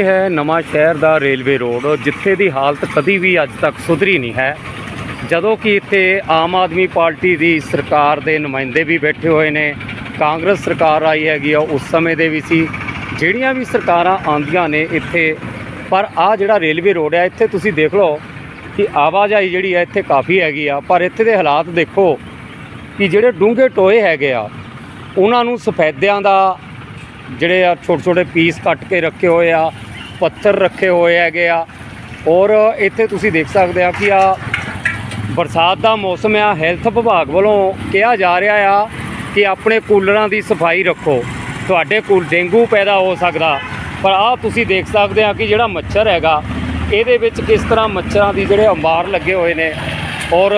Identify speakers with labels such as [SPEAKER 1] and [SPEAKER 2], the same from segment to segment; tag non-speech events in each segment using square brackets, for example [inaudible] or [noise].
[SPEAKER 1] ਇਹ ਹੈ ਨਵਾਂ ਸ਼ਹਿਰ ਦਾ ਰੇਲਵੇ ਰੋਡ, ਜਿੱਥੇ ਦੀ ਹਾਲਤ ਕਦੀ ਵੀ ਅੱਜ ਤੱਕ ਸੁਧਰੀ ਨਹੀਂ ਹੈ। ਜਦੋਂ ਕਿ ਇੱਥੇ ਆਮ ਆਦਮੀ ਪਾਰਟੀ ਦੀ ਸਰਕਾਰ ਦੇ ਨੁਮਾਇੰਦੇ ਵੀ ਬੈਠੇ ਹੋਏ ਨੇ, ਕਾਂਗਰਸ ਸਰਕਾਰ ਆਈ ਹੈਗੀ ਆ ਉਸ ਸਮੇਂ ਦੇ ਵੀ ਸੀ। ਜਿਹੜੀਆਂ ਵੀ ਸਰਕਾਰਾਂ ਆਉਂਦੀਆਂ ਨੇ ਇੱਥੇ, ਪਰ ਆ ਜਿਹੜਾ ਰੇਲਵੇ ਰੋਡ ਹੈ ਇੱਥੇ ਤੁਸੀਂ ਦੇਖ ਲਓ ਕਿ ਆਵਾਜਾਈ ਜਿਹੜੀ ਹੈ ਇੱਥੇ ਕਾਫੀ ਹੈਗੀ ਆ। ਪਰ ਇੱਥੇ ਦੇ ਹਾਲਾਤ ਦੇਖੋ ਕਿ ਜਿਹੜੇ ਡੂੰਘੇ ਟੋਏ ਹੈਗੇ ਆ, ਉਹਨਾਂ ਨੂੰ ਸਫੈਦਿਆਂ ਦਾ ਜਿਹੜੇ ਆ ਛੋਟੇ ਛੋਟੇ ਪੀਸ ਕੱਟ ਕੇ ਰੱਖੇ ਹੋਏ ਆ। ਪੱਥਰ ਰੱਖੇ ਹੋਏ ਹੈਗੇ ਆ। ਔਰ ਇੱਥੇ ਤੁਸੀਂ ਦੇਖ ਸਕਦੇ ਆ ਕਿ ਆ ਬਰਸਾਤ ਦਾ ਮੌਸਮ ਆ। ਹੈਲਥ ਵਿਭਾਗ ਵੱਲੋਂ ਕਿਹਾ ਜਾ ਰਿਹਾ ਆ ਕਿ ਆਪਣੇ ਕੂਲਰਾਂ ਦੀ ਸਫ਼ਾਈ ਰੱਖੋ। ਤੁਹਾਡੇ ਕੋਲ ਡੇਂਗੂ ਪੈਦਾ ਹੋ ਸਕਦਾ। ਪਰ ਆ ਤੁਸੀਂ ਦੇਖ ਸਕਦੇ ਆ ਕਿ ਜਿਹੜਾ ਮੱਛਰ ਹੈਗਾ, ਇਹਦੇ ਵਿੱਚ ਕਿਸ ਤਰ੍ਹਾਂ ਮੱਛਰਾਂ ਦੀ ਜਿਹੜੇ ਅੰਬਾਰ ਲੱਗੇ ਹੋਏ ਨੇ। ਔਰ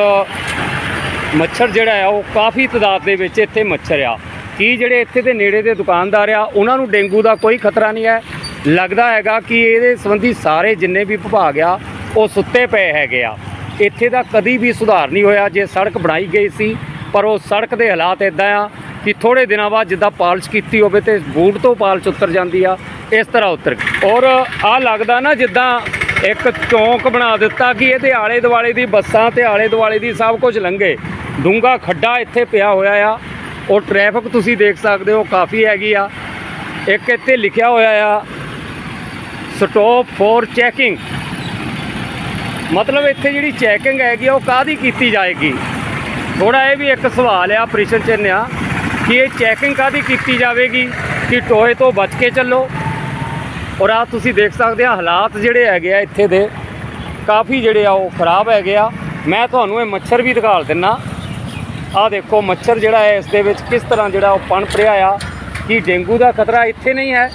[SPEAKER 1] ਮੱਛਰ ਜਿਹੜਾ ਆ, ਉਹ ਕਾਫੀ ਤਾਦਾਦ ਦੇ ਵਿੱਚ ਇੱਥੇ ਮੱਛਰ ਆ। ਕੀ ਜਿਹੜੇ ਇੱਥੇ ਦੇ ਨੇੜੇ ਦੇ ਦੁਕਾਨਦਾਰ ਆ, ਉਹਨਾਂ ਨੂੰ ਡੇਂਗੂ ਦਾ ਕੋਈ ਖਤਰਾ ਨਹੀਂ ਹੈ। ਲੱਗਦਾ ਹੈਗਾ ਕਿ ਇਹਦੇ ਸੰਬੰਧੀ ਸਾਰੇ ਜਿੰਨੇ ਵੀ ਵਿਭਾਗ ਆ, ਉਹ ਸੁੱਤੇ ਪਏ ਹੈਗੇ ਆ। ਇੱਥੇ ਦਾ ਕਦੀ ਵੀ ਸੁਧਾਰ ਨਹੀਂ ਹੋਇਆ, ਜੇ ਸੜਕ ਬਣਾਈ ਗਈ ਸੀ, ਪਰ ਉਹ ਸੜਕ ਦੇ ਹਾਲਾਤ ਇਦਾਂ ਆ ਕਿ ਥੋੜੇ ਦਿਨਾਂ ਬਾਅਦ ਜਿੱਦਾਂ ਪਾਲਿਸ਼ ਕੀਤੀ ਹੋਵੇ ਤੇ ਬੂਟ ਤੋਂ ਪਾਲਿਸ਼ ਉਤਰ ਜਾਂਦੀ ਆ, ਇਸ ਤਰ੍ਹਾਂ ਉਤਰ ਔਰ ਆ ਲੱਗਦਾ ਨਾ ਜਿੱਦਾਂ ਇੱਕ ਚੌਂਕ ਬਣਾ ਦਿੱਤਾ ਕਿ ਇਹਦੇ ਆਲੇ ਦੁਆਲੇ ਦੀ ਬੱਸਾਂ ਤੇ ਆਲੇ ਦੁਆਲੇ ਦੀ ਸਭ ਕੁਝ ਲੰਘੇ। ਡੂੰਗਾ ਖੱਡਾ ਇੱਥੇ ਪਿਆ ਹੋਇਆ ਆ। ਔਰ ਟ੍ਰੈਫਿਕ ਤੁਸੀਂ ਦੇਖ ਸਕਦੇ ਹੋ ਕਾਫੀ ਹੈਗੀ ਆ। ਇੱਕ ਇੱਥੇ ਲਿਖਿਆ ਹੋਇਆ ਆ ਸਟਾਪ ਫੋਰ ਚੈਕਿੰਗ ਮਤਲਬ ਇੱਥੇ ਜਿਹੜੀ ਚੈਕਿੰਗ ਹੈਗੀ ਆ, ਉਹ ਕਾਹਦੀ ਕੀਤੀ ਜਾਏਗੀ? ਥੋੜਾ ਇਹ ਵੀ ਇੱਕ ਸਵਾਲ ਆ ਪ੍ਰਸ਼ਨ ਚਿੰਨ੍ਹ ਆ ਕਿ ਇਹ ਚੈਕਿੰਗ ਕਾਹਦੀ ਕੀਤੀ ਜਾਵੇਗੀ? ਕਿ ਟੋਏ ਤੋਂ ਬਚ ਕੇ ਚੱਲੋ। ਔਰ ਆ ਤੁਸੀਂ ਦੇਖ ਸਕਦੇ ਆ, ਹਾਲਾਤ ਜਿਹੜੇ ਹੈਗੇ ਆ ਇੱਥੇ ਦੇ, ਕਾਫੀ ਜਿਹੜੇ ਆ ਉਹ ਖਰਾਬ ਹੈਗੇ ਆ। ਮੈਂ ਤੁਹਾਨੂੰ ਇਹ ਮੱਛਰ ਵੀ ਦਿਖਾ ਦਿੰਨਾ। ਆ ਦੇਖੋ, ਮੱਛਰ ਜਿਹੜਾ ਹੈ, ਇਸ ਦੇ ਵਿੱਚ ਕਿਸ ਤਰ੍ਹਾਂ ਜਿਹੜਾ ਉਹ ਪਣ ਰਿਹਾ ਆ, ਕਿ ਡੇਂਗੂ ਦਾ ਖਤਰਾ ਇੱਥੇ ਨਹੀਂ ਹੈ।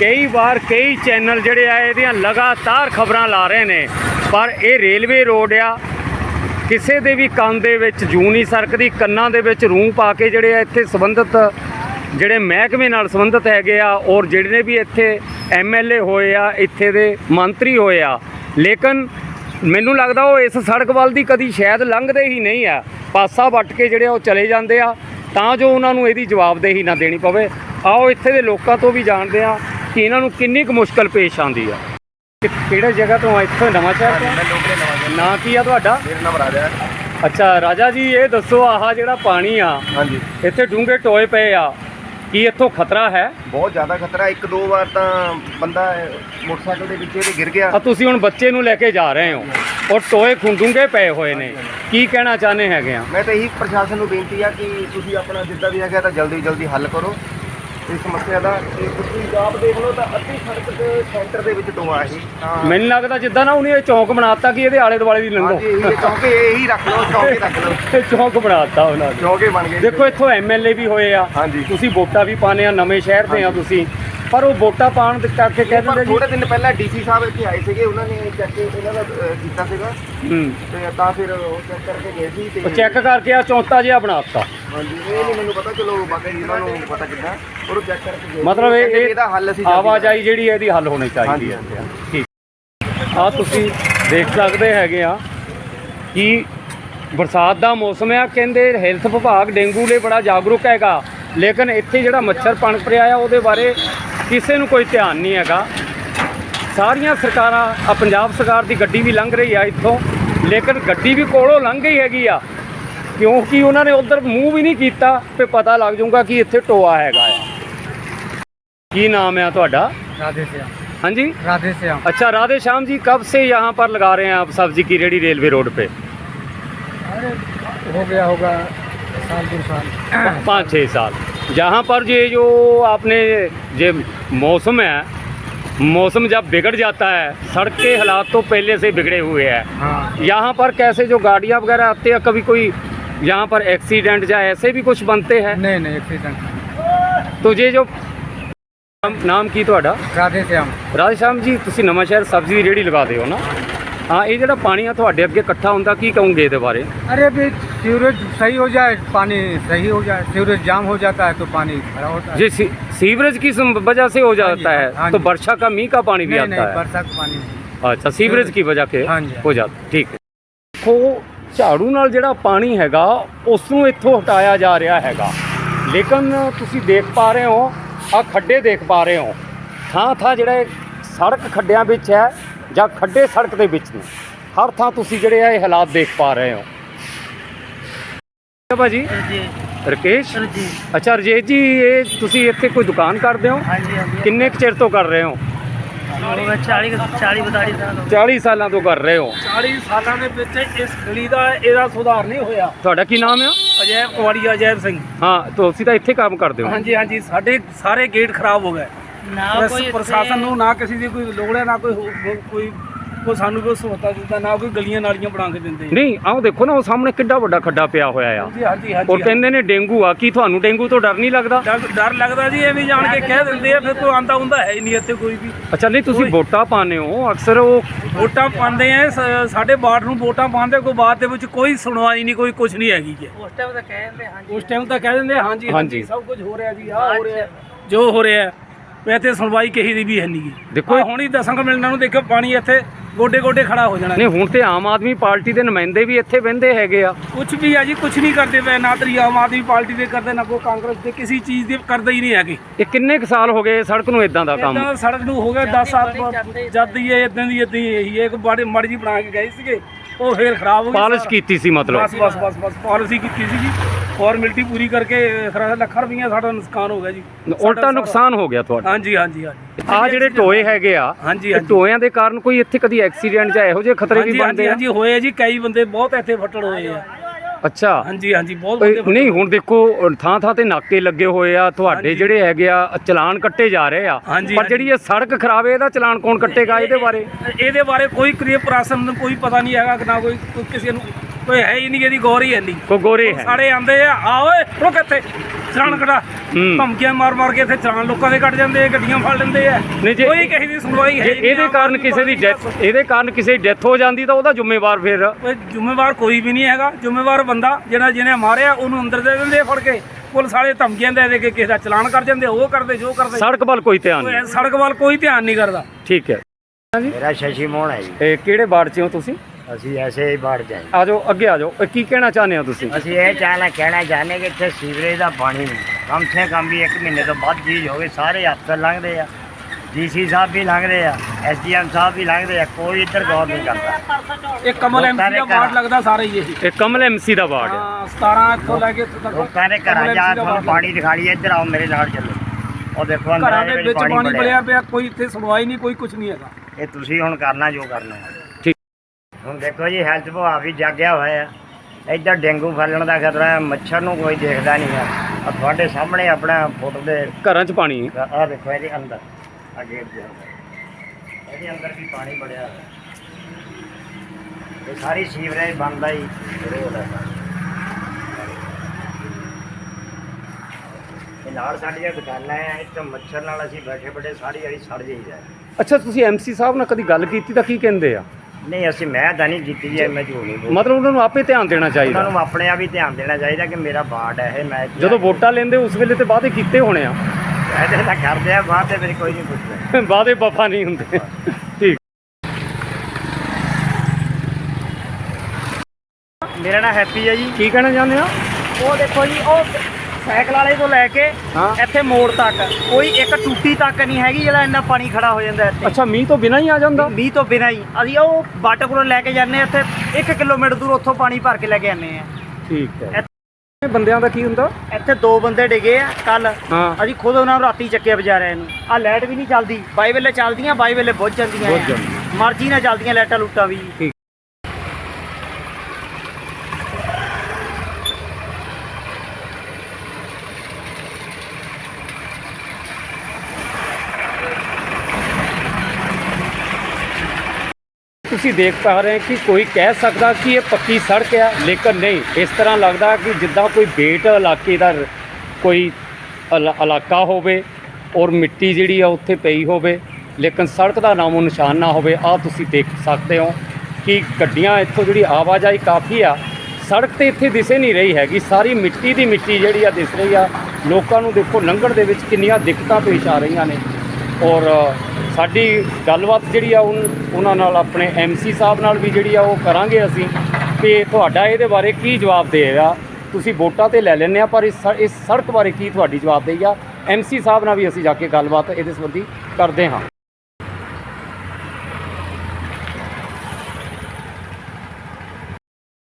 [SPEAKER 1] ਕਈ ਵਾਰ ਕਈ ਚੈਨਲ ਜਿਹੜੇ ਆ, ਇਹਦੀਆਂ ਲਗਾਤਾਰ ਖਬਰਾਂ ਲਾ ਰਹੇ ਨੇ। ਪਰ ਇਹ ਰੇਲਵੇ ਰੋਡ ਆ, ਕਿਸੇ ਦੇ ਵੀ ਕੰਨ ਦੇ ਵਿੱਚ ਜੂ ਨਹੀਂ ਸਰਕਦੀ, ਕੰਨਾਂ ਦੇ ਵਿੱਚ ਰੂਹ ਪਾ ਕੇ ਜਿਹੜੇ ਆ, ਇੱਥੇ ਸੰਬੰਧਿਤ ਜਿਹੜੇ ਮਹਿਕਮੇ ਨਾਲ ਸੰਬੰਧਿਤ ਹੈਗੇ ਆ, ਔਰ ਜਿਹੜੇ ਵੀ ਇੱਥੇ ਐਮਐਲਏ ਹੋਏ ਆ, ਇੱਥੇ ਦੇ ਮੰਤਰੀ ਹੋਏ ਆ। ਲੇਕਿਨ ਮੈਨੂੰ ਲੱਗਦਾ ਉਹ ਇਸ ਸੜਕ ਵੱਲ ਦੀ ਕਦੀ ਸ਼ਾਇਦ ਲੰਘਦੇ ਹੀ ਨਹੀਂ ਆ। ਪਾਸਾ ਵੱਟ ਕੇ ਜਿਹੜੇ ਉਹ ਚਲੇ ਜਾਂਦੇ ਆ। ਤਾਂ ਜੋ ਉਹਨਾਂ ਨੂੰ ਇਹਦੀ ਜਵਾਬਦੇਹੀ ਨਾ ਦੇਣੀ ਪਵੇ। ਆਓ ਇੱਥੇ ਦੇ ਲੋਕਾਂ ਤੋਂ ਵੀ ਜਾਣਦੇ ਆ ਕਿ ਇਹਨਾਂ ਨੂੰ ਕਿੰਨੀ ਕੁ ਮੁਸ਼ਕਲ ਪੇਸ਼ ਆਉਂਦੀ ਆ। ਕਿ- ਕਿਹੜੇ ਜਗ੍ਹਾ ਤੋਂ ਆ ਇੱਥੋਂ ਨਵਾਂ ਸ਼ਹਿਰ ਤੋਂ?
[SPEAKER 2] ਮੈਂ ਲੋਕਲੇ ਨਵਾਂ
[SPEAKER 1] ਨਾਂ ਕੀ ਆ ਤੁਹਾਡਾ?
[SPEAKER 2] ਮੇਰਾ ਨਾਮ ਰਾਜਾ ਹੈ।
[SPEAKER 1] ਅੱਛਾ ਰਾਜਾ ਜੀ ਇਹ ਦੱਸੋ ਆਹ ਜਿਹੜਾ ਪਾਣੀ ਆ
[SPEAKER 2] ਹਾਂਜੀ।
[SPEAKER 1] ਇੱਥੇ ਡੂੰਘੇ ਟੋਏ ਪਏ ਆ। ਕੀ ਇੱਥੋਂ ਖਤਰਾ ਹੈ?
[SPEAKER 2] ਬਹੁਤ ਜ਼ਿਆਦਾ ਖਤਰਾ ਇੱਕ ਦੋ ਵਾਰ ਤਾਂ ਬੰਦਾ ਮੋਟਰਸਾਈਕਲ ਦੇ ਵਿੱਚ ਇਹਦੇ ਗਿਰ ਗਿਆ।
[SPEAKER 1] ਆ ਤੁਸੀਂ ਹੁਣ ਬੱਚੇ ਨੂੰ ਲੈ ਕੇ ਜਾ ਰਹੇ ਹੋ ਔਰ ਟੋਏ ਖੁੰਡੂਗੇ ਪਏ ਹੋਏ ਨੇ। ਕੀ ਕਹਿਣਾ ਚਾਹੁੰਦੇ ਹੈਗੇ ਆ?
[SPEAKER 2] ਮੈਂ ਤਾਂ ਇਹੀ ਪ੍ਰਸ਼ਾਸਨ ਨੂੰ ਬੇਨਤੀ ਆ ਕਿ ਤੁਸੀਂ ਆਪਣਾ ਜਿੱਦਾਂ ਵੀ ਹੈਗਾ ਤਾਂ ਜਲਦੀ ਜਲਦੀ ਹੱਲ ਕਰੋ। ਇਸ ਸਮੱਸਿਆ ਦਾ ਤੇ ਤੁਸੀਂ ਆਪ ਦੇਖ ਲਓ ਤਾਂ ਅੱਧੀ ਸੜਕ ਦੇ ਸੈਂਟਰ ਦੇ ਵਿੱਚ ਟੋਆ ਇਹ ਤਾਂ
[SPEAKER 1] ਮੈਨੂੰ ਲੱਗਦਾ ਜਿੱਦਾਂ ਨਾ ਉਹਨੇ ਇਹ ਚੌਂਕ ਬਣਾਤਾ ਕਿ ਇਹਦੇ ਆਲੇ ਦੁਆਲੇ ਦੀ ਲੰਘੋ।
[SPEAKER 2] ਹਾਂਜੀ ਇਹੀ ਚੌਂਕੇ ਇਹੀ ਰੱਖ ਲਓ ਚੌਂਕੇ ਰੱਖ ਲਓ। [laughs]
[SPEAKER 1] ਇਹ ਚੌਂਕ ਬਣਾਤਾ ਉਹਨਾਂ ਨੇ।
[SPEAKER 2] ਚੌਂਕੇ ਬਣ ਗਏ।
[SPEAKER 1] ਦੇਖੋ ਇੱਥੋਂ ਐਮਐਲਏ ਵੀ ਹੋਏ ਆ।
[SPEAKER 2] ਹਾਂਜੀ।
[SPEAKER 1] ਤੁਸੀਂ ਵੋਟਾਂ ਵੀ ਪਾਣੇ ਆ ਨਵੇਂ ਸ਼ਹਿਰ ਦੇ ਆ ਤੁਸੀਂ। ਪਰ ਉਹ ਵੋਟਾਂ ਪਾਣ ਦੇ ਕਰਕੇ ਕਹਿ ਦਿੰਦੇ ਜੀ।
[SPEAKER 2] ਥੋੜੇ ਦਿਨ ਪਹਿਲਾਂ ਡੀਸੀ ਸਾਹਿਬ ਇੱਥੇ ਆਏ ਸੀਗੇ ਉਹਨਾਂ ਨੇ ਚੈੱਕ ਇਹਨਾਂ ਦਾ ਅਹ, ਕੀਤਾ ਸੀਗਾ।
[SPEAKER 1] ਹੂੰ।
[SPEAKER 2] ਤੇ ਤਾਂ ਫਿਰ ਉਹ ਚੈੱਕ ਕਰਕੇ ਗਏ ਸੀ ਤੇ
[SPEAKER 1] ਉਹ ਚੈੱਕ ਕਰਕੇ ਆ ਚੌਂਤਾ ਜਿਹਾ ਬਣਾਤਾ
[SPEAKER 2] ਹਾਂਜੀ ਇਹ ਨਹੀਂ ਮੈਨੂੰ ਪਤਾ ਚਲੋ ਬਾਕੀ ਇਹਨਾਂ ਨੂੰ ਪਤਾ ਕਿੱਦਾਂ ਉਹ ਚੈੱਕ ਕਰਕੇ ਗਏ
[SPEAKER 1] ਮਤਲਬ। ਇਹ
[SPEAKER 2] ਕਹਿੰਦੇ ਇਹਦਾ ਹੱਲ ਅਸੀਂ ਜਲਦੀ
[SPEAKER 1] ਆਵਾਜਾਈ ਜਿਹੜੀ ਹੈ ਇਹਦੀ ਹੱਲ ਹੋਣੀ ਚਾਹੀਦੀ ਹੈ। ਠੀਕ। ਆ ਤੁਸੀਂ ਦੇਖ ਸਕਦੇ ਹੈਗੇ ਆ ਕਿ ਬਰਸਾਤ ਦਾ ਮੌਸਮ ਆ ਕਹਿੰਦੇ ਹੈਲਥ ਵਿਭਾਗ ਡੇਂਗੂ ਲਈ ਬੜਾ ਜਾਗਰੂਕ ਹੈਗਾ। ਲੇਕਿਨ ਇੱਥੇ ਜਿਹੜਾ ਮੱਛਰ ਪਣਪ ਰਿਹਾ ਆ ਉਹਦੇ ਬਾਰੇ ਕਿਸੇ ਨੂੰ ਕੋਈ ਧਿਆਨ ਨਹੀਂ ਹੈਗਾ ਸਾਰੀਆਂ ਸਰਕਾਰਾਂ ਆ ਪੰਜਾਬ ਸਰਕਾਰ ਦੀ ਗੱਡੀ ਵੀ ਲੰਘ ਰਹੀ ਆ ਇੱਥੋਂ ਲੇਕਿਨ ਗੱਡੀ ਵੀ ਕੋਲੋਂ ਲੰਘ ਗਈ ਹੈਗੀ ਆ ਕਿਉਂਕਿ ਉਹਨਾਂ ਨੇ ਉਧਰ ਮੂੰਹ ਵੀ ਨਹੀਂ ਕੀਤਾ ਤੇ ਪਤਾ ਲੱਗ ਜਾਊਗਾ ਕਿ ਇੱਥੇ ਟੋਆ ਹੈਗਾ ਆ ਕੀ ਨਾਮ ਹੈ ਤੁਹਾਡਾ
[SPEAKER 3] राधे श्याम
[SPEAKER 1] हाँ जी
[SPEAKER 3] राधे श्याम
[SPEAKER 1] अच्छा राधे श्याम जी कब से यहाँ पर लगा रहे हैं आप सब्जी की रेडी रेलवे रोड पे
[SPEAKER 3] अरे हो गया होगा साल दो साल
[SPEAKER 1] पाँच छः साल जहाँ पर ये जो आपने ये मौसम है मौसम जब बिगड़ जाता है सड़क के हालात तो पहले से बिगड़े हुए हैं
[SPEAKER 3] हाँ
[SPEAKER 1] यहाँ पर कैसे जो गाड़ियाँ वगैरह आते हैं कभी कोई यहाँ पर एक्सीडेंट या ऐसे भी कुछ बनते हैं
[SPEAKER 3] नहीं नहीं एक्सीडेंट
[SPEAKER 1] तो ये जो ਨਾਮ- ਨਾਮ ਕੀ ਤੁਹਾਡਾ
[SPEAKER 3] राधे श्याम
[SPEAKER 1] ਰਾਧੇ ਸ਼ਾਮ ਜੀ ਤੁਸੀਂ ਨਵਾਂ ਸ਼ਹਿਰ ਸਬਜ਼ੀ ਦੀ ਰੇੜੀ ਲਗਾਦੇ ਹੋ ਨਾ ਹਾਂ ਇਹ ਜਿਹੜਾ ਪਾਣੀ ਆ ਤੁਹਾਡੇ ਅੱਗੇ ਇਕੱਠਾ ਹੁੰਦਾ ਕੀ ਕਹੋਗੇ ਇਹਦੇ ਬਾਰੇ
[SPEAKER 3] अरे अभी सीवरेज सही हो जाए पानी सही हो जाए सीवरेज जाम हो जाता है तो पानी खराब होता है
[SPEAKER 1] ये सी, सीवरेज की सम- वजह से हो जाता
[SPEAKER 3] हाँ
[SPEAKER 1] है
[SPEAKER 3] जी, हाँ
[SPEAKER 1] तो
[SPEAKER 3] जी।
[SPEAKER 1] वर्षा का मीह का पानी भी
[SPEAKER 3] नहीं नहीं
[SPEAKER 1] आता है
[SPEAKER 3] बरसात का पानी
[SPEAKER 1] अच्छा सीवरेज की वजह के
[SPEAKER 3] हाँ जी।
[SPEAKER 1] ਹੋ ਜਾਂਦਾ ਠੀਕ ਹੈ ਦੇਖੋ ਝਾੜੂ ਨਾਲ ਜਿਹੜਾ ਪਾਣੀ ਹੈਗਾ ਉਸ ਨੂੰ ਇੱਥੋਂ ਹਟਾਇਆ ਜਾ ਰਿਹਾ ਹੈਗਾ ਲੇਕਿਨ ਤੁਸੀਂ ਦੇਖ ਪਾ ਰਹੇ ਹੋ ਆ ਖੱਡੇ ਦੇਖ ਪਾ ਰਹੇ ਹੋ ਥਾਂ ਥਾਂ ਜਿਹੜਾ ਇਹ ਸੜਕ ਖੱਡਿਆਂ ਵਿੱਚ ਹੈ ਜਾਂ ਖੱਡੇ ਸੜਕ ਦੇ ਵਿੱਚ ਨੇ। ਹਰ ਥਾਂ ਤੁਸੀਂ ਜਿਹੜੇ ਆ ਇਹ ਹਾਲਾਤ ਦੇਖ ਪਾ ਰਹੇ ਹੋ। ਭਾਜੀ?
[SPEAKER 4] ਜੀ
[SPEAKER 1] ਰਕੇਸ਼?
[SPEAKER 4] ਜੀ
[SPEAKER 1] ਅੱਛਾ ਰਜੇਸ਼ ਜੀ ਇਹ ਤੁਸੀਂ ਇੱਥੇ ਕੋਈ ਦੁਕਾਨ ਕਰਦੇ ਹੋ? ਕਿੰਨੇ ਕੁ ਚਿਰ ਤੋਂ ਕਰ ਰਹੇ ਹੋ?
[SPEAKER 4] ਉਹ ਮੈਂ 40 40 ਬਤਾਲੀ ਸਾਲ ਹੋ
[SPEAKER 1] 40 ਸਾਲਾਂ ਤੋਂ ਕਰ ਰਹੇ ਹੋ।
[SPEAKER 3] 40 ਸਾਲਾਂ ਦੇ ਵਿੱਚ ਇਸ ਗਲੀ ਦਾ ਇਹਦਾ ਸੁਧਾਰ ਨਹੀਂ ਹੋਇਆ।
[SPEAKER 1] ਤੁਹਾਡਾ ਕੀ ਨਾਮ ਹੈ
[SPEAKER 3] ਅਜੈਬ ਕੁਵਾੜੀ ਅਜੈਬ ਸਿੰਘ।
[SPEAKER 1] ਹਾਂ ਤੁਸੀਂ ਤਾਂ ਇੱਥੇ ਕੰਮ ਕਰਦੇ ਹੋ।
[SPEAKER 3] ਹਾਂਜੀ ਹਾਂਜੀ। ਸਾਡੇ ਸਾਰੇ ਗੇਟ ਖਰਾਬ ਹੋ ਗਏ।
[SPEAKER 4] ਨਾ ਕੋਈ
[SPEAKER 3] ਪ੍ਰਸ਼ਾਸਨ ਨੂੰ ਨਾ ਕਿਸੇ ਦੀ ਕੋਈ ਲੋੜ ਹੈ ਨਾ ਕੋਈ ਕੋਈ ਕੋਈ ਸਾਨੂੰ ਕੋਈ ਸਹੂਲਤਾਂ ਦਿੰਦਾ ਨਾ ਕੋਈ ਗਲੀਆਂ ਨਾਲੀਆਂ ਬਣਾ ਕੇ ਦਿੰਦੇ
[SPEAKER 1] ਨਹੀਂ ਆਓ ਦੇਖੋ ਨਾ ਉਹ ਸਾਹਮਣੇ ਕਿੱਡਾ ਵੱਡਾ ਖੱਡਾ ਪਿਆ ਹੋਇਆ ਆ।
[SPEAKER 3] ਹਾਂਜੀ ਹਾਂਜੀ ਹਾਂਜੀ
[SPEAKER 1] ਔਰ ਕਹਿੰਦੇ ਨੇ ਡੇਂਗੂ ਆ ਕੀ ਤੁਹਾਨੂੰ ਡੇਂਗੂ ਤੋਂ ਡਰ ਨਹੀਂ ਲੱਗਦਾ?
[SPEAKER 3] ਡਰ ਲੱਗਦਾ ਜੀ ਐਵੇਂ ਜਾਣ ਕੇ ਕਹਿ ਦਿੰਦੇ ਆ ਫਿਰ ਕੋਈ ਆਂਦਾ ਹੁੰਦਾ ਹੈ ਹੀ ਨਹੀਂ ਇੱਥੇ ਕੋਈ ਵੀ।
[SPEAKER 1] ਅੱਛਾ ਨਹੀਂ ਤੁਸੀਂ ਵੋਟਾਂ ਪਾਉਂਦੇ ਹੋ ਅਕਸਰ ਉਹ
[SPEAKER 3] ਵੋਟਾਂ ਪਾਉਂਦੇ ਆ ਸਾਡੇ ਵਾਰਡ ਨੂੰ ਵੋਟਾਂ ਪਾਉਂਦੇ ਕੋਈ ਬਾਤ ਦੇ ਵਿੱਚ ਕੋਈ ਸੁਣਵਾਈ ਨਹੀਂ ਕੋਈ ਕੁਝ ਨਹੀਂ ਹੈਗੀ ਜੀ।
[SPEAKER 4] ਉਸ ਟਾਈਮ ਤਾਂ ਕਹਿੰਦੇ ਹਾਂਜੀ
[SPEAKER 3] ਉਸ ਟਾਈਮ ਤਾਂ ਕਹਿ ਦਿੰਦੇ ਆ, ਹਾਂਜੀ
[SPEAKER 1] ਹਾਂਜੀ।
[SPEAKER 3] ਸਭ ਕੁਝ ਹੋ ਰਿਹਾ ਜੀ ਆਹ ਹੋ ਰਿਹਾ ਜੋ ਹੋ ਰਿਹਾ। ਵੀ ਇੱਥੇ ਸੁਣਵਾਈ ਕਿਸੇ ਦੀ ਵੀ ਹੈ ਨਹੀਂ
[SPEAKER 1] ਦੇਖੋ-
[SPEAKER 3] ਹੁਣ ਹੀ ਦਸਾਂ ਮਿਲਣਾ ਨੂੰ ਦੇਖੋ ਪਾਣੀ ਇੱਥੇ ਗੋਡੇ ਗੋਡੇ ਖੜਾ ਹੋ ਜਾਣਾ।
[SPEAKER 1] ਨਹੀਂ ਹੁਣ ਤੇ ਆਮ ਆਦਮੀ ਪਾਰਟੀ ਦੇ ਨੁਮਾਇੰਦੇ ਵੀ ਇੱਥੇ ਬਹਿੰਦੇ ਹੈਗੇ ਆ।
[SPEAKER 3] ਕੁਝ ਵੀ ਆ ਜੀ ਕੁਝ ਨਹੀਂ ਕਰਦੇ ਪਏ ਨਾ ਤਰੀ ਆਮ ਆਦਮੀ ਪਾਰਟੀ ਦੇ ਕਰਦੇ ਨਾ ਕੋਈ ਕਾਂਗਰਸ ਦੇ ਕਿਸੇ ਚੀਜ਼ ਦੇ ਕਰਦੇ ਹੀ ਨਹੀਂ ਹੈਗੇ।
[SPEAKER 1] ਇਹ ਕਿੰਨੇ ਕੁ ਸਾਲ ਹੋ ਗਏ ਸੜਕ ਨੂੰ ਇਦਾਂ ਦਾ ਕੰਮ?
[SPEAKER 3] ਇਦਾਂ ਸੜਕ ਨੂੰ ਹੋ ਗਿਆ 10 ਸਾਲ ਜਦ ਦੀ ਇਹ ਇਦਾਂ ਦੀ ਇਦਾਂ ਹੀ ਇੱਕ ਬਾੜੇ ਮਾੜੀ ਜੀ ਬਣਾ ਕੇ ਗਏ ਸੀਗੇ। ਉਹ ਫੇਰ ਖਰਾਬ ਹੋ ਗਈ
[SPEAKER 1] ਪਾਲਿਸ਼। ਕੀਤੀ ਸੀ ਮਤਲਬ।
[SPEAKER 3] ਬਸ ਬਸ ਬਸ ਬਸ ਪਾਲਿਸੀ ਕੀਤੀ ਸੀਗੀ। ਫਾਰਮੈਲਿਟੀ ਪੂਰੀ ਕਰਕੇ ਖਰਾ ਲੱਖਾਂ ਰੁਪਈਆ ਸਾਡਾ ਨੁਕਸਾਨ ਹੋ ਗਿਆ ਜੀ।
[SPEAKER 1] ਉਲਟਾ
[SPEAKER 3] ਸਾਡਾ-
[SPEAKER 1] ਨੁਕਸਾਨ ਹੋ ਗਿਆ ਤੁਹਾਡਾ।
[SPEAKER 3] ਹਾਂਜੀ ਹਾਂਜੀ ਹਾਂਜੀ।
[SPEAKER 1] ਆ ਜਿਹੜੇ ਟੋਏ ਹੈਗੇ ਆ
[SPEAKER 3] ਹਾਂਜੀ
[SPEAKER 1] ਇਹ
[SPEAKER 3] ਹਾਂਜੀ।
[SPEAKER 1] ਟੋਇਆਂ ਦੇ ਕਾਰਨ ਕੋਈ ਇੱਥੇ ਕਦੀ ਐਕਸੀਡੈਂਟ ਜਾਂ ਇਹੋ ਜਿਹੇ ਖਤਰੇ ਵੀ
[SPEAKER 3] ਹਾਂਜੀ
[SPEAKER 1] ਬਣਦੇ ਆ?
[SPEAKER 3] ਹਾਂਜੀ ਹੋਏ ਆ ਜੀ ਕਈ ਬੰਦੇ ਬਹੁਤ ਇੱਥੇ ਫੱਟੜ ਹੋਏ ਆ।
[SPEAKER 1] ਅੱਛਾ।
[SPEAKER 3] ਹਾਂਜੀ ਹਾਂਜੀ ਬਹੁਤ
[SPEAKER 1] ਇਹ
[SPEAKER 3] ਬੰਦੇ
[SPEAKER 1] ਨਹੀਂ ਹੁਣ ਦੇਖੋ ਥਾਂ ਥਾਂ ਤੇ ਨਾਕੇ ਲੱਗੇ ਹੋਏ ਆ ਤੁਹਾਡੇ। ਜਿਹੜੇ ਹੈਗੇ ਆ ਚਲਾਨ ਕੱਟੇ ਜਾ ਰਹੇ ਆ।
[SPEAKER 3] ਹਾਂਜੀ,
[SPEAKER 1] ਪਰ ਜਿਹੜੀ ਇਹ ਸੜਕ ਖਰਾਬ ਹੈ ਇਹਦਾ ਚਲਾਨ ਕੌਣ ਕੱਟੇਗਾ ਇਹਦੇ ਬਾਰੇ?
[SPEAKER 3] ਇਹਦੇ ਬਾਰੇ ਕੋਈ ਕ੍ਰਿਆ ਪ੍ਰਸ਼ਾਸਨ ਨੂੰ ਕੋਈ ਪਤਾ ਨਹੀਂ ਹੈਗਾ ਕਿ ਨਾ ਕੋਈ ਕੋਈ ਕਿਸੇ ਨੂੰ ਕੋਈ ਹੈ ਹੀ ਨਹੀਂ ਇਹਦੀ ਗੌਰ ਹੀ ਹੈ ਨਹੀਂ।
[SPEAKER 1] ਕੋ ਗੋਰੇ ਹੈ
[SPEAKER 3] ਸਾਰੇ ਆਂਦੇ ਆ ਆ ਓਏ ਰੁਕ ਇੱਥੇ ਚਲਾਨ ਕਟਾ। ਧਮਕੀਆਂ ਮਾਰ ਮਾਰ ਕੇ ਇੱਥੇ ਚਲਾਨ ਲੋਕਾਂ ਦੇ ਕੱਟ ਜਾਂਦੇ ਆ ਗੱਡੀਆਂ ਫੜ ਲੈਂਦੇ ਆ।
[SPEAKER 1] ਨਹੀਂ ਜੇ-
[SPEAKER 3] ਕੋਈ ਕਿਸੇ ਦੀ ਸੁਣਵਾਈ ਹੈ
[SPEAKER 1] ਜੇ
[SPEAKER 3] ਹੀ ਨਹੀਂ।
[SPEAKER 1] ਇਹਦੇ ਕਾਰਨ ਕਿਸੇ ਦੀ ਡੈਥ ਇਹਦੇ ਕਾਰਨ ਕਿਸੇ ਦੀ ਡੈਥ ਹੋ ਜਾਂਦੀ ਤਾਂ ਉਹਦਾ ਜ਼ਿੰਮੇਵਾਰ ਫਿਰ
[SPEAKER 3] ਕੋਈ ਜ਼ਿੰਮੇਵਾਰ ਕੋਈ ਵੀ ਨਹੀਂ ਹੈਗਾ। ਜ਼ਿੰਮੇਵਾਰ ਬੰਦਾ ਜਿਹੜਾ ਜਿਹਨੇ ਮਾਰਿਆ ਉਹਨੂੰ ਅੰਦਰ ਦੇ ਦਿੰਦੇ ਆ ਫੜ ਕੇ। ਪੁਲਿਸ ਵਾਲੇ ਧਮਕੀਆਂ ਦੇ ਦੇ ਕੇ ਕਿਸੇ ਦਾ ਚਲਾਨ ਕਰ ਜਾਂਦੇ ਉਹ ਕਰਦੇ ਜੋ ਕਰਦੇ।
[SPEAKER 1] ਸੜਕ ਵੱਲ ਕੋਈ ਧਿਆਨ
[SPEAKER 3] ਕੋਈ
[SPEAKER 1] ਨਹੀਂ।
[SPEAKER 3] ਸੜਕ ਵੱਲ ਕੋਈ ਧਿਆਨ ਨਹੀਂ ਕਰਦਾ।
[SPEAKER 1] ਠੀਕ ਹੈ।
[SPEAKER 2] ਮੇਰਾ ਸ਼ਸ਼ੀ ਮੋਹਨ ਹੈ ਜੀ।
[SPEAKER 1] ਇਹ ਕਿਹੜੇ ਵਾਰਡ 'ਚ ਹੋ ਤੁਸੀਂ?
[SPEAKER 2] ਅਸੀਂ ਐਸੇ ਹੀ ਬਾੜ ਜਾਏ
[SPEAKER 1] ਆ ਜਾਓ ਅੱਗੇ ਆ ਜਾਓ। ਇਹ ਕੀ ਕਹਿਣਾ ਚਾਹੁੰਦੇ ਹੋ ਤੁਸੀਂ?
[SPEAKER 2] ਅਸੀਂ ਇਹ ਚਾਹਨਾ ਕਹਿਣਾ ਚਾਹੁੰਦੇ ਕਿ ਇੱਥੇ ਸੀਵਰੇਜ ਦਾ ਪਾਣੀ ਨਹੀਂ ਕਮ ਸੇ ਕਮ ਵੀ 1 ਮਹੀਨੇ ਤੋਂ ਵੱਧ ਚੀਜ਼ ਹੋਵੇ ਸਾਰੇ ਅਫਸਰ ਲੰਘਦੇ ਆ। ਡੀਸੀ ਸਾਹਿਬ ਵੀ ਲੰਘਦੇ ਆ ਐਸਡੀਐਮ ਸਾਹਿਬ ਵੀ ਲੰਘਦੇ ਆ ਕੋਈ ਇੱਧਰ ਗੌਰ ਨਹੀਂ ਕਰਦਾ।
[SPEAKER 3] ਇਹ ਕਮਲ ਐਮਸੀ
[SPEAKER 2] ਦੇ
[SPEAKER 3] ਵਾਰਡ ਲੱਗਦਾ ਸਾਰੇ ਹੀ ਇਹ।
[SPEAKER 1] ਇਹ ਕਮਲ ਐਮਸੀ ਦਾ ਵਾਰਡ ਹੈ।
[SPEAKER 3] ਹਾਂ 17 ਇੱਥੋਂ ਲੈ ਕੇ ਇੱਥੋਂ ਤੱਕ
[SPEAKER 2] ਲੋਕਾਂ ਦੇ ਘਰਾਂ ਜਾ ਤੁਹਾਨੂੰ ਪਾਣੀ ਦਿਖਾ ਲਈਏ ਇੱਧਰ ਆਓ ਮੇਰੇ ਨਾਲ ਚੱਲੋ। ਉਹ ਦੇਖੋ ਅੰਦਰ
[SPEAKER 3] ਘਰਾਂ ਦੇ ਵਿੱਚ ਪਾਣੀ
[SPEAKER 2] ਭਰਿਆ।
[SPEAKER 3] ਪਿਆ ਕੋਈ ਇੱਥੇ ਸੁਣਵਾਈ ਨਹੀਂ ਕੋਈ ਕੁਝ ਨਹੀਂ ਹੈਗਾ।
[SPEAKER 2] ਇਹ ਤੁਸੀਂ ਹੁਣ ਕਰਨਾ ਜੋ ਕਰਨਾ ਹੈ। ਹੁਣ ਦੇਖੋ ਜੀ ਹੈਲਥ ਵਿਭਾਗ ਵੀ ਜਾਗਿਆ ਹੋਇਆ ਹੈ ਇੱਧਰ ਡੇਂਗੂ ਫੈਲਣ ਦਾ ਖਤਰਾ ਹੈ ਮੱਛਰ ਨੂੰ ਕੋਈ ਦੇਖਦਾ ਨਹੀਂ ਹੈ ਆ ਤੁਹਾਡੇ ਸਾਹਮਣੇ ਆਪਣਾ ਫੁੱਟ ਦੇ
[SPEAKER 1] ਘਰਾਂ 'ਚ ਪਾਣੀ ਹੈ।
[SPEAKER 2] ਆ ਦੇਖੋ ਇਹਦੇ ਅੰਦਰ। ਆ ਗੇਟ ਦੇ ਅੰਦਰ ਇਹਦੇ ਅੰਦਰ ਵੀ ਪਾਣੀ ਬੜਿਆ ਹੋਇਆ। ਇਹ ਸਾਰੀ ਸੀਵਰੇਜ ਬੰਦਾ ਹੀ ਰੋਡ ਹੈ ਇਹ ਨਾਲ ਸਾਡੀਆਂ ਦੁਕਾਨਾਂ ਹੈ ਇੱਥੇ ਮੱਛਰ ਨਾਲ ਅਸੀਂ ਬੈਠੇ ਬੈਠੇ ਸਾਰੀ ਵਾਰੀ ਸੜ ਜਾਈਦਾ। ਹੈ।
[SPEAKER 1] ਅੱਛਾ ਤੁਸੀਂ ਐਮਸੀ ਸਾਹਿਬ ਨਾਲ ਕਦੀ ਗੱਲ ਕੀਤੀ ਤਾਂ ਕੀ ਕਹਿੰਦੇ ਆ?
[SPEAKER 2] ਨਹੀਂ ਅਸੀਂ ਮੈਂ ਤਾਂ ਨਹੀਂ ਕੀਤੀ ਜੀ ਮੈਂ ਝੂਠ ਨਹੀਂ
[SPEAKER 1] ਮਤਲਬ ਉਹਨਾਂ ਨੂੰ ਆਪੇ ਧਿਆਨ ਦੇਣਾ
[SPEAKER 2] ਉਹਨਾਂ
[SPEAKER 1] ਚਾਹੀਦਾ
[SPEAKER 2] ਨੂੰ ਆਪਣੇ ਆਪ ਹੀ ਧਿਆਨ ਦੇਣਾ ਚਾਹੀਦਾ ਕਿ ਮੇਰਾ ਵਾਰਡ ਹੈ ਇਹ ਮੈਂ
[SPEAKER 1] ਜਦੋਂ ਵੋਟਾਂ ਲੈਂਦੇ ਉਸ ਵੇਲੇ ਤੇ ਵਾਅਦੇ ਕੀਤੇ ਹੋਣੇ ਆ।
[SPEAKER 2] ਇਹਦੇ ਤਾਂ ਕਰਦੇ ਆ ਬਾਅਦ ਦੇ ਵਿੱਚ ਕੋਈ ਨਹੀਂ ਪੁੱਛਦਾ। [laughs]
[SPEAKER 1] ਵਾਅਦੇ ਵਫਾ ਨਹੀਂ ਹੁੰਦੇ। ਠੀਕ।
[SPEAKER 4] ਮੇਰਾ ਨਾਮ ਹੈਪੀ ਹੈ ਜੀ।
[SPEAKER 1] ਕੀ ਕਹਿਣਾ ਚਾਹੁੰਦੇ ਆ
[SPEAKER 4] ਉਹ ਦੇਖੋ ਜੀ ਉਹ ਸਾਈਕਲ ਵਾਲੇ ਤੋਂ ਲੈ ਕੇ
[SPEAKER 1] ਹਾਂ।
[SPEAKER 4] ਇੱਥੇ ਮੋੜ ਤੱਕ। ਕੋਈ ਇੱਕ ਟੂਟੀ ਤੱਕ ਨਹੀਂ ਹੈਗੀ ਜਿਹੜਾ ਇੰਨਾ ਪਾਣੀ ਖੜਾ ਹੋ ਜਾਂਦਾ ਇੱਥੇ।
[SPEAKER 1] ਅੱਛਾ ਮੀਂਹ ਤੋਂ ਬਿਨਾਂ ਹੀ ਆ ਜਾਂਦਾ?
[SPEAKER 4] ਮੀਂਹ ਤੋਂ ਬਿਨਾਂ ਹੀ। ਅਸੀਂ ਉਹ ਵਾਟਰ ਕੋਲੋਂ ਲੈ ਕੇ ਜਾਂਦੇ ਹਾਂ ਇੱਥੇ 1 ਕਿਲੋਮੀਟਰ ਦੂਰ ਉੱਥੋਂ ਪਾਣੀ ਭਰ ਕੇ ਲੈ ਕੇ ਆਉਂਦੇ ਆ
[SPEAKER 1] ਠੀਕ ਹੈ। ਇਹ ਬੰਦਿਆਂ ਦਾ ਕੀ ਹੁੰਦਾ?
[SPEAKER 4] ਇੱਥੇ ਦੋ ਬੰਦੇ ਡਿੱਗੇ ਆ ਕੱਲ।
[SPEAKER 1] ਹਾਂ।
[SPEAKER 4] ਅਸੀਂ ਖੁਦ ਉਹਨਾਂ ਨੂੰ ਰਾਤੀ ਚੱਕਿਆ ਵਿਚਾਰਿਆਂ ਨੂੰ। ਆ ਲਾਈਟ ਵੀ ਨਹੀਂ ਚੱਲਦੀ। ਬਾਈ ਵੇਲੇ ਚੱਲਦੀਆਂ ਬਾਈ ਵੇਲੇ ਬੁੱਝ ਜਾਂਦੀਆਂ।
[SPEAKER 1] ਬੁੱਝ
[SPEAKER 4] ਆ।
[SPEAKER 1] ਜਾਂਦੀਆਂ।
[SPEAKER 4] ਮਰਜ਼ੀ ਨਾਲ ਚੱਲਦੀਆਂ ਲਾਈਟਾਂ ਲੂਟਾਂ ਵੀ।
[SPEAKER 1] ਠੀਕ। ਤੁਸੀਂ ਦੇਖ ਪਾ ਰਹੇ ਕਿ ਕੋਈ ਕਹਿ ਸਕਦਾ ਕਿ ਇਹ ਪੱਕੀ ਸੜਕ ਹੈ ਲੇਕਿਨ ਨਹੀਂ, ਇਸ ਤਰ੍ਹਾਂ ਲੱਗਦਾ ਕਿ ਜਿੱਦਾਂ ਕੋਈ ਬੇਟ ਇਲਾਕੇ ਦਾ ਕੋਈ ਇਲਾ- ਇਲਾਕਾ ਹੋਵੇ ਔਰ ਮਿੱਟੀ ਜਿਹੜੀ ਆ ਉੱਥੇ ਪਈ ਹੋਵੇ, ਲੇਕਿਨ ਸੜਕ ਦਾ ਨਾਮੋ ਨਿਸ਼ਾਨ ਨਾ ਹੋਵੇ ਆ ਤੁਸੀਂ ਦੇਖ ਸਕਦੇ ਹੋ ਕਿ ਗੱਡੀਆਂ ਇੱਥੋਂ ਜਿਹੜੀ ਆਵਾਜਾਈ ਕਾਫੀ ਆ, ਸੜਕ ਤੇ ਇੱਥੇ ਦਿਸੇ ਨਹੀਂ ਰਹੀ ਹੈਗੀ, ਸਾਰੀ ਮਿੱਟੀ ਦੀ ਮਿੱਟੀ ਜਿਹੜੀ ਆ ਦਿਸ ਰਹੀ ਆ, ਲੋਕਾਂ ਨੂੰ ਦੇਖੋ ਲੰਘਣ ਦੇ ਵਿੱਚ ਕਿੰਨੀਆਂ ਦਿੱਕਤਾਂ ਪੇਸ਼ ਆ ਰਹੀਆਂ ਨੇ ਔਰ ਸਾਡੀ ਗੱਲਬਾਤ ਜਿਹੜੀ ਆ ਉਹਨਾਂ ਨਾਲ ਆਪਣੇ ਐਮਸੀ ਸਾਹਿਬ ਨਾਲ ਵੀ ਜਿਹੜੀ ਆ ਉਹ ਕਰਾਂਗੇ ਅਸੀਂ। ਤੇ ਤੁਹਾਡਾ ਇਹਦੇ ਬਾਰੇ ਕੀ ਜਵਾਬ ਦੇਗਾ ਤੁਸੀਂ ਵੋਟਾਂ ਤੇ ਲੈ ਲੈਂਦੇ ਆ ਪਰ ਇਸ ਇਸ ਸੜਕ ਬਾਰੇ ਕੀ ਤੁਹਾਡੀ ਜਵਾਬਦੇਹੀ ਆ? ਐਮਸੀ ਸਾਹਿਬ ਨਾਲ ਵੀ ਅਸੀਂ ਜਾ ਕੇ ਗੱਲਬਾਤ ਇਹਦੇ ਸੰਬੰਧੀ ਕਰਦੇ ਹਾਂ।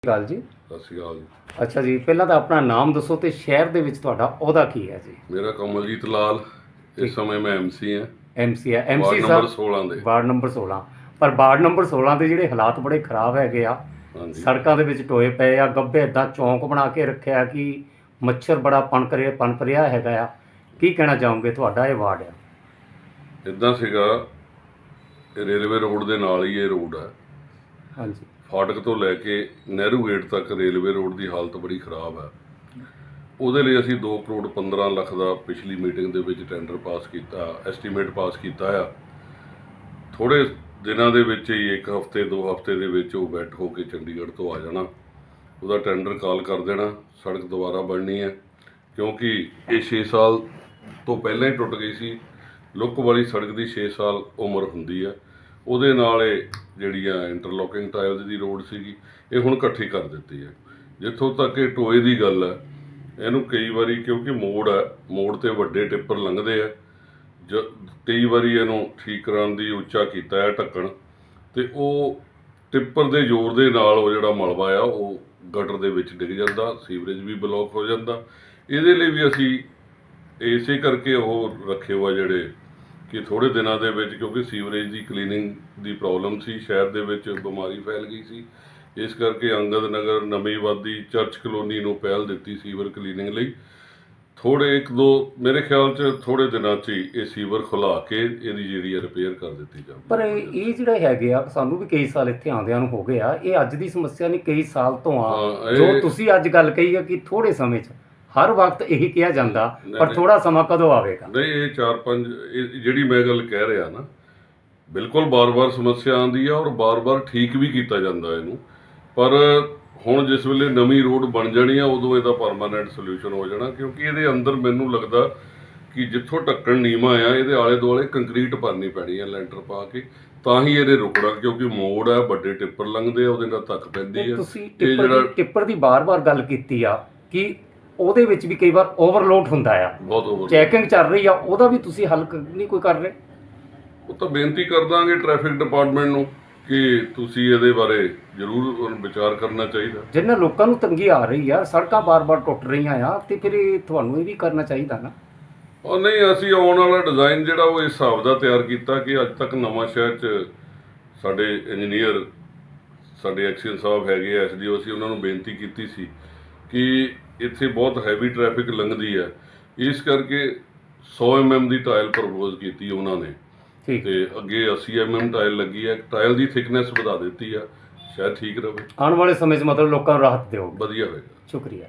[SPEAKER 1] ਗੱਲ ਜੀ।
[SPEAKER 5] ਸਤਿ ਸ਼੍ਰੀ ਅਕਾਲ ਜੀ।
[SPEAKER 1] ਅੱਛਾ ਜੀ ਪਹਿਲਾਂ ਤਾਂ ਆਪਣਾ ਨਾਮ ਦੱਸੋ ਤੇ ਸ਼ਹਿਰ ਦੇ ਵਿੱਚ ਤੁਹਾਡਾ ਅਹੁਦਾ ਕੀ ਹੈ ਜੀ?
[SPEAKER 5] ਮੇਰਾ ਕਮਲਜੀਤ ਲਾਲ। ਇਸ ਸਮੇਂ ਮੈਂ ਐਮਸੀ ਹਾਂ।
[SPEAKER 1] ਐਮਸੀ ਹੈ
[SPEAKER 5] ਵਾਰਡ
[SPEAKER 1] ਐਮਸੀ
[SPEAKER 5] ਨੰਬਰ
[SPEAKER 1] ਸਾਹਿਬ
[SPEAKER 5] 16 ਦੇ।
[SPEAKER 1] ਵਾਰਡ ਨੰਬਰ 16 ਪਰ ਵਾਰਡ ਨੰਬਰ 16 ਦੇ ਜਿਹੜੇ ਹਾਲਾਤ ਬੜੇ ਖਰਾਬ ਹੈਗੇ ਆ
[SPEAKER 5] ਹਾਂਜੀ।
[SPEAKER 1] ਸੜਕਾਂ ਦੇ ਵਿੱਚ ਟੋਏ ਪਏ ਆ ਗੱਬੇ ਇਦਾਂ ਚੌਂਕ ਬਣਾ ਕੇ ਰੱਖਿਆ ਕਿ ਮੱਛਰ ਬੜਾ ਪਣਕ ਰਿਹਾ ਪਨਪ ਰਿਹਾ ਹੈਗਾ ਆ। ਕੀ ਕਹਿਣਾ ਚਾਹੋਗੇ ਤੁਹਾਡਾ ਇਹ ਵਾਰਡ ਆ?
[SPEAKER 5] ਇਦਾਂ ਸੀਗਾ ਇਹ ਰੇਲਵੇ ਰੋਡ ਦੇ ਨਾਲ ਹੀ ਇਹ ਰੋਡ ਹੈ
[SPEAKER 1] ਹਾਂਜੀ।
[SPEAKER 5] ਫਾਟਕ ਤੋਂ ਲੈ ਕੇ ਨਹਿਰੂ ਗੇਟ ਤੱਕ ਰੇਲਵੇ ਰੋਡ ਦੀ ਹਾਲਤ ਬੜੀ ਖਰਾਬ ਹੈ ਉਹਦੇ ਲਈ ਅਸੀਂ 2 ਕਰੋੜ 15 ਲੱਖ ਦਾ ਪਿਛਲੀ ਮੀਟਿੰਗ ਦੇ ਵਿੱਚ ਟੈਂਡਰ ਪਾਸ ਕੀਤਾ, ਐਸਟੀਮੇਟ ਪਾਸ ਕੀਤਾ ਆ। ਥੋੜੇ ਦਿਨਾਂ ਦੇ ਵਿੱਚ ਹੀ ਇੱਕ ਹਫ਼ਤੇ, ਦੋ ਹਫ਼ਤੇ ਦੇ ਵਿੱਚ ਉਹ ਬੈਠ ਹੋ ਕੇ ਚੰਡੀਗੜ੍ਹ ਤੋਂ ਆ ਜਾਣਾ। ਉਹਦਾ ਟੈਂਡਰ ਕਾਲ ਕਰ ਦੇਣਾ, ਸੜਕ ਦੁਬਾਰਾ ਬਣਨੀ ਹੈ। ਕਿਉਂਕਿ ਇਹ 6 ਸਾਲ ਤੋਂ ਪਹਿਲਾਂ ਹੀ ਟੁੱਟ ਗਈ ਸੀ। ਲੁੱਕ ਵਾਲੀ ਸੜਕ ਦੀ 6 ਸਾਲ ਉਮਰ ਹੁੰਦੀ ਹੈ ਉਹਦੇ ਨਾਲ ਇਹ ਜਿਹੜੀ ਆ ਇੰਟਰਲੋਕਿੰਗ ਟਾਇਲਸ ਦੀ ਰੋਡ ਸੀਗੀ, ਇਹ ਹੁਣ ਇਕੱਠੀ ਕਰ ਦਿੱਤੀ ਹੈ ਜਿੱਥੋਂ ਤੱਕ ਇਹ ਟੋਏ ਦੀ ਗੱਲ ਹੈ ਇਹਨੂੰ ਕਈ ਵਾਰੀ ਕਿਉਂਕਿ ਮੋੜ ਹੈ, ਮੋੜ ਤੇ ਵੱਡੇ ਟਿੱਪਰ ਲੰਘਦੇ ਆ। ਜ, ਕਈ ਵਾਰੀ ਇਹਨੂੰ ਠੀਕ ਕਰਨ ਦੀ ਉੱਚਾ ਕੀਤਾ ਹੈ ਢੱਕਣ। ਤੇ ਉਹ ਟਿੱਪਰ ਦੇ ਜ਼ੋਰ ਦੇ ਨਾਲ ਉਹ ਜਿਹੜਾ ਮਲਬਾ ਆ, ਉਹ ਗਟਰ ਦੇ ਵਿੱਚ ਡਿੱਗ ਜਾਂਦਾ, ਸੀਵਰੇਜ ਵੀ ਬਲੌਕ ਹੋ ਜਾਂਦਾ। ਇਹਦੇ ਲਈ ਵੀ ਅਸੀਂ ਇਸੇ ਕਰਕੇ ਉਹ ਰੱਖੇ ਹੋਆ ਜਿਹੜੇ ਕਿ ਥੋੜੇ ਦਿਨਾਂ ਦੇ ਵਿੱਚ ਕਿਉਂਕਿ ਸੀਵਰੇਜ ਦੀ ਕਲੀਨਿੰਗ ਦੀ ਪ੍ਰੋਬਲਮ ਸੀ, ਸ਼ਹਿਰ ਦੇ ਵਿੱਚ ਬਿਮਾਰੀ ਫੈਲ ਗਈ ਸੀ। ਇਸ ਕਰਕੇ ਅੰਗਦ ਨਗਰ ਨਵੀਂ ਵਾਦੀ ਚਰਚ ਕਲੋਨੀ ਨੂੰ ਪਹਿਲ ਦਿੱਤੀ ਸੀਵਰ ਕਲੀਨਿੰਗ ਲਈ। ਥੋੜੇ ਇੱਕ ਦੋ ਮੇਰੇ ਖਿਆਲ 'ਚ ਥੋੜੇ ਦਿਨਾਂ 'ਚ ਹੀ ਇਹ ਸੀਵਰ ਖੁਲਾ ਕੇ ਇਹਦੀ ਜਿਹੜੀ ਹੈ ਰਿਪੇਅਰ ਕਰ ਦਿੱਤੀ ਜਾਵੇ
[SPEAKER 1] ਪਰ ਇਹ ਜਿਹੜੇ ਹੈਗੇ ਆ ਸਾਨੂੰ ਵੀ ਕਈ ਸਾਲ ਇੱਥੇ ਆਉਂਦਿਆਂ ਨੂੰ ਹੋ ਗਏ ਆ ਇਹ ਅੱਜ ਦੀ ਸਮੱਸਿਆ ਨਹੀਂ ਕਈ ਸਾਲ ਤੋਂ ਆ।
[SPEAKER 5] ਹਾਂ,
[SPEAKER 1] ਜੋ ਤੁਸੀਂ ਅੱਜ ਗੱਲ ਕਹੀ ਆ ਕਿ ਥੋੜੇ ਸਮੇਂ 'ਚ ਹਰ ਵਕਤ ਇਹੀ ਕਿਹਾ ਜਾਂਦਾ ਪਰ। ਥੋੜਾ ਸਮਾਂ ਕਦੋਂ ਆਵੇਗਾ?
[SPEAKER 5] ਨਹੀਂ ਇਹ ਚਾਰ ਪੰਜ ਇਹ ਜਿਹੜੀ ਮੈਂ ਗੱਲ ਕਹਿ ਰਿਹਾ ਨਾ ਬਿਲਕੁਲ ਬਾਰ-ਬਾਰ ਸਮੱਸਿਆ ਆਉਂਦੀ ਆ ਔਰ ਬਾਰ-ਬਾਰ ਠੀਕ ਵੀ ਕੀਤਾ ਜਾਂਦਾ ਇਹਨੂੰ। ਪਰ ਹੁਣ ਜਿਸ ਵੇਲੇ ਨਵੀਂ ਰੋਡ ਬਣ ਜਾਣੀ ਆ ਉਦੋਂ ਇਹਦਾ ਪਰਮਾਨੈਂਟ ਸੋਲੂਸ਼ਨ ਹੋ ਜਾਣਾ ਕਿਉਂਕਿ ਇਹਦੇ ਅੰਦਰ ਮੈਨੂੰ ਲੱਗਦਾ ਕਿ ਜਿੱਥੋਂ ਢੱਕਣ ਨੀਵਾਂ ਆ ਇਹਦੇ ਆਲੇ ਦੁਆਲੇ ਕੰਕਰੀਟ ਭਰਨੀ ਪੈਣੀ ਆ ਲੈਂਟਰ ਪਾ ਕੇ। ਤਾਂ ਹੀ ਇਹਦੇ ਰੁਕਣਾ ਕਿਉਂਕਿ ਮੋੜ ਆ ਵੱਡੇ ਟਿੱਪਰ ਲੰਘਦੇ ਆ ਉਹਦੇ ਨਾਲ ਧੱਕ ਪੈਂਦੀ ਆ।
[SPEAKER 1] ਤੁਸੀਂ
[SPEAKER 5] ਜਿਹੜਾ
[SPEAKER 1] ਦੀ ਟਿੱਪਰ ਦੀ ਬਾਰ-ਬਾਰ ਗੱਲ ਕੀਤੀ ਆ ਕਿ ਉਹਦੇ ਵਿੱਚ ਵੀ ਕਈ ਵਾਰ ਓਵਰਲੋਡ ਹੁੰਦਾ ਆ।
[SPEAKER 5] ਬਹੁਤ ਓਵਰ
[SPEAKER 1] ਚੈਕਿੰਗ ਚੱਲ ਰਹੀ ਆ ਉਹਦਾ ਵੀ ਤੁਸੀਂ ਹੱਲ ਨਹੀਂ ਕੋਈ ਕਰ ਰਹੇ?
[SPEAKER 5] ਉਹ ਤਾਂ ਬੇਨਤੀ ਕਰ ਦਾਂਗੇ ਟ੍ਰੈਫਿਕ ਡਿਪਾਰਟਮੈਂਟ ਨੂੰ। ਕਿ ਤੁਸੀਂ ਇਹਦੇ ਬਾਰੇ ਜ਼ਰੂਰ ਵਿਚਾਰ ਕਰਨਾ ਚਾਹੀਦਾ।
[SPEAKER 1] ਜਿੰਨਾਂ ਲੋਕਾਂ ਨੂੰ ਤੰਗੀ ਆ ਰਹੀ ਆ ਸੜਕਾਂ ਬਾਰ-ਬਾਰ ਟੁੱਟ ਰਹੀਆਂ ਆ ਤੇ ਫਿਰ ਇਹ ਤੁਹਾਨੂੰ ਇਹ ਵੀ ਕਰਨਾ ਚਾਹੀਦਾ ਨਾ।
[SPEAKER 5] ਉਹ ਨਹੀਂ ਅਸੀਂ ਆਉਣ ਵਾਲਾ ਡਿਜ਼ਾਈਨ ਜਿਹੜਾ ਉਹ ਇਸ ਹਿਸਾਬ ਦਾ ਤਿਆਰ ਕੀਤਾ ਕਿ ਅੱਜ ਤੱਕ ਨਵਾਂ ਸ਼ਹਿਰ 'ਚ ਸਾਡੇ ਇੰਜੀਨੀਅਰ ਸਾਡੇ ਐਕਸ਼ਨ ਸਾਹਿਬ ਹੈਗੇ ਐਸਡੀਓ ਸੀ ਉਹਨਾਂ ਨੂੰ ਬੇਨਤੀ ਕੀਤੀ ਸੀ ਕਿ ਇੱਥੇ ਬਹੁਤ ਹੈਵੀ ਟ੍ਰੈਫਿਕ ਲੰਘਦੀ ਹੈ ਇਸ ਕਰਕੇ 100 mm ਦੀ ਟਾਇਲ ਪ੍ਰਪੋਜ਼ ਕੀਤੀ ਉਹਨਾਂ ਨੇ।
[SPEAKER 1] ਠੀਕ।
[SPEAKER 5] ਤੇ ਅੱਗੇ 80 mm ਟਾਇਲ ਲੱਗੀ ਹੈ ਟਾਇਲ ਦੀ ਥਿਕਨੈਸ ਵਧਾ ਦਿੱਤੀ ਆ ਸ਼ਾਇਦ ਠੀਕ ਰਵੇ।
[SPEAKER 1] ਆਉਣ ਵਾਲੇ ਸਮੇਂ 'ਚ ਮਤਲਬ ਲੋਕਾਂ ਨੂੰ ਰਾਹਤ ਦਿਓ।
[SPEAKER 5] ਵਧੀਆ ਹੋਏਗਾ।
[SPEAKER 1] ਸ਼ੁਕਰੀਆ।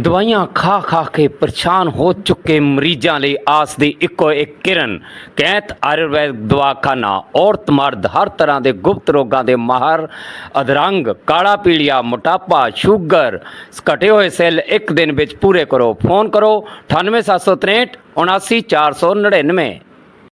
[SPEAKER 1] ਦਵਾਈਆਂ ਖਾ ਖਾ ਕੇ ਪਰੇਸ਼ਾਨ ਹੋ ਚੁੱਕੇ ਮਰੀਜ਼ਾਂ ਲਈ ਆਸ ਦੀ ਇੱਕੋ ਇੱਕ ਕਿਰਨ ਕੈਂਤ ਆਯੁਰਵੈਦ ਦਵਾਖਾਨਾ ਔਰਤ ਮਰਦ ਹਰ ਤਰ੍ਹਾਂ ਦੇ ਗੁਪਤ ਰੋਗਾਂ ਦੇ ਮਾਹਰ ਅਧਰੰਗ ਕਾਲਾ ਪੀਲੀਆ ਮੋਟਾਪਾ ਸ਼ੂਗਰ ਘਟੇ ਹੋਏ ਸੈੱਲ ਇੱਕ ਦਿਨ ਵਿੱਚ ਪੂਰੇ ਕਰੋ। ਫੋਨ ਕਰੋ 98763 79499